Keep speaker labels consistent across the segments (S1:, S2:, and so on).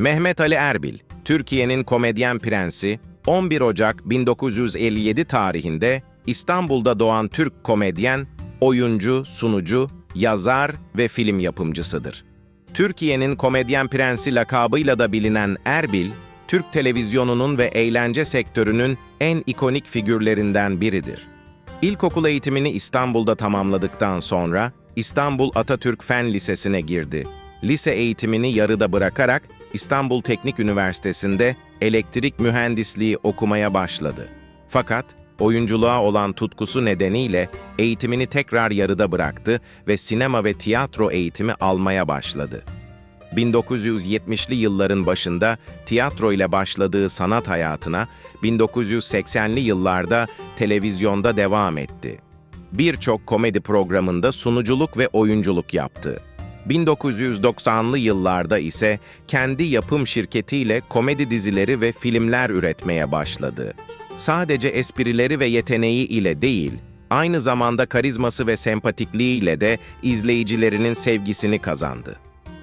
S1: Mehmet Ali Erbil, Türkiye'nin komedyen prensi, 11 Ocak 1957 tarihinde İstanbul'da doğan Türk komedyen, oyuncu, sunucu, yazar ve film yapımcısıdır. Türkiye'nin komedyen prensi lakabıyla da bilinen Erbil, Türk televizyonunun ve eğlence sektörünün en ikonik figürlerinden biridir. İlkokul eğitimini İstanbul'da tamamladıktan sonra İstanbul Atatürk Fen Lisesi'ne girdi. Lise eğitimini yarıda bırakarak İstanbul Teknik Üniversitesi'nde elektrik mühendisliği okumaya başladı. Fakat oyunculuğa olan tutkusu nedeniyle eğitimini tekrar yarıda bıraktı ve sinema ve tiyatro eğitimi almaya başladı. 1970'li yılların başında tiyatro ile başladığı sanat hayatına 1980'li yıllarda televizyonda devam etti. Birçok komedi programında sunuculuk ve oyunculuk yaptı. 1990'lı yıllarda ise kendi yapım şirketiyle komedi dizileri ve filmler üretmeye başladı. Sadece esprileri ve yeteneği ile değil, aynı zamanda karizması ve sempatikliğiyle de izleyicilerinin sevgisini kazandı.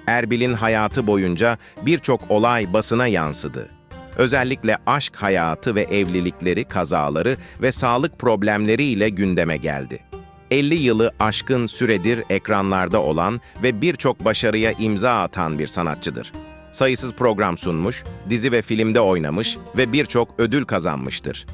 S1: Erbil'in hayatı boyunca birçok olay basına yansıdı. Özellikle aşk hayatı ve evlilikleri, kazaları ve sağlık problemleriyle gündeme geldi. 50 yılı aşkın süredir ekranlarda olan ve birçok başarıya imza atan bir sanatçıdır. Sayısız program sunmuş, dizi ve filmde oynamış ve birçok ödül kazanmıştır.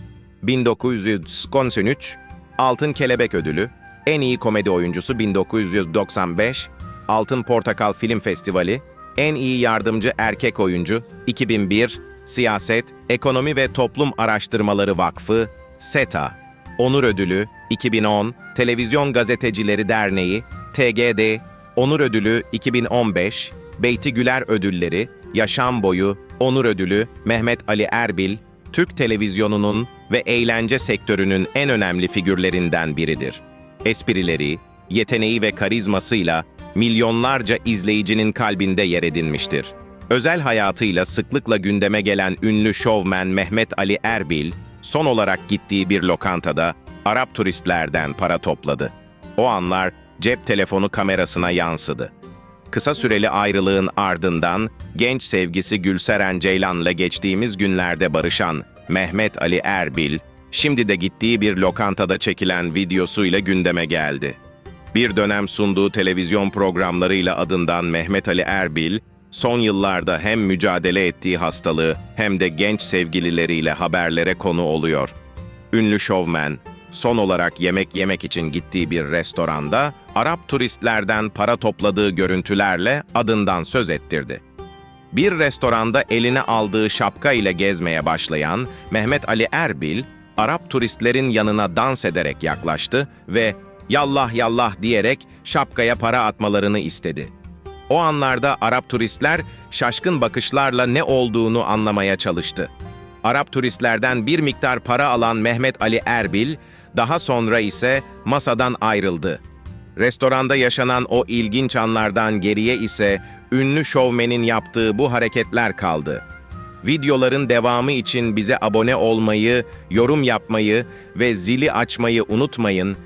S1: 1993 Altın Kelebek Ödülü, en iyi komedi oyuncusu 1995, Altın Portakal Film Festivali, en iyi yardımcı erkek oyuncu 2001, Siyaset, Ekonomi ve Toplum Araştırmaları Vakfı, SETA, Onur Ödülü 2010, Televizyon Gazetecileri Derneği, TGD, Onur Ödülü 2015, Beyti Güler Ödülleri, Yaşam Boyu, Onur Ödülü, Mehmet Ali Erbil, Türk televizyonunun ve eğlence sektörünün en önemli figürlerinden biridir. Esprileri, yeteneği ve karizmasıyla milyonlarca izleyicinin kalbinde yer edinmiştir. Özel hayatıyla sıklıkla gündeme gelen ünlü şovmen Mehmet Ali Erbil, son olarak gittiği bir lokantada Arap turistlerden para topladı. O anlar cep telefonu kamerasına yansıdı. Kısa süreli ayrılığın ardından genç sevgisi Gülseren Ceylan'la geçtiğimiz günlerde barışan Mehmet Ali Erbil, şimdi de gittiği bir lokantada çekilen videosuyla gündeme geldi. Bir dönem sunduğu televizyon programlarıyla adından Mehmet Ali Erbil, son yıllarda hem mücadele ettiği hastalığı hem de genç sevgilileriyle haberlere konu oluyor. Ünlü şovmen, son olarak yemek yemek için gittiği bir restoranda Arap turistlerden para topladığı görüntülerle adından söz ettirdi. Bir restoranda eline aldığı şapka ile gezmeye başlayan Mehmet Ali Erbil, Arap turistlerin yanına dans ederek yaklaştı ve yallah yallah diyerek şapkaya para atmalarını istedi. O anlarda Arap turistler şaşkın bakışlarla ne olduğunu anlamaya çalıştı. Arap turistlerden bir miktar para alan Mehmet Ali Erbil, daha sonra ise masadan ayrıldı. Restoranda yaşanan o ilginç anlardan geriye ise ünlü şovmenin yaptığı bu hareketler kaldı. Videoların devamı için bize abone olmayı, yorum yapmayı ve zili açmayı unutmayın